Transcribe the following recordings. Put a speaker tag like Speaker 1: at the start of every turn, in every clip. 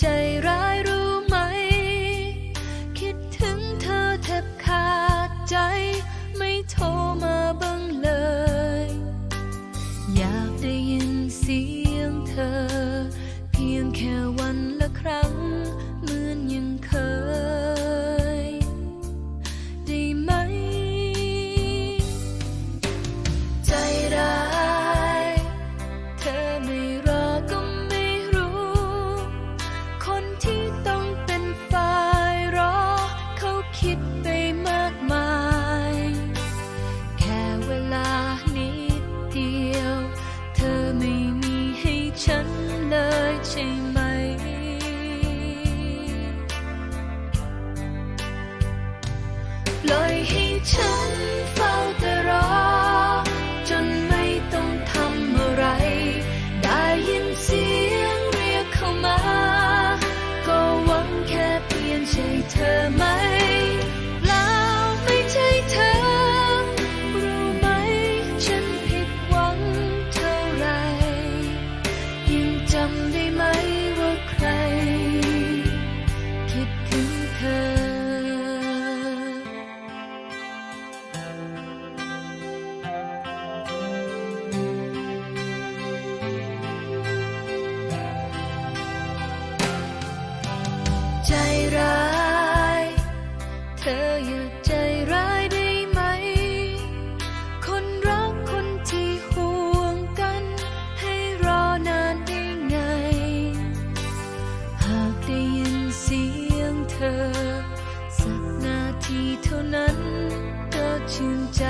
Speaker 1: ใจร้ายรู้ไหม คิดถึงเธอแทบขาดใจ ไม่โทรมาบ้งเลย อยากได้ยินเสียงเธอ ช่ไหม ปล่อยให้ฉัน ท่านั้นก็ชื่นใจ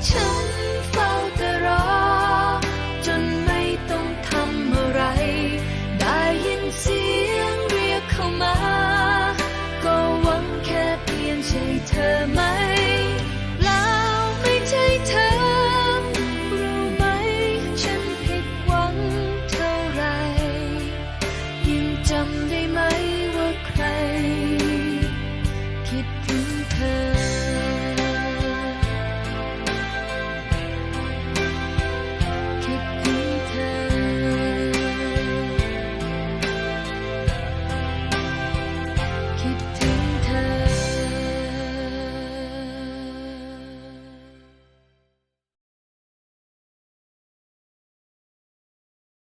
Speaker 1: to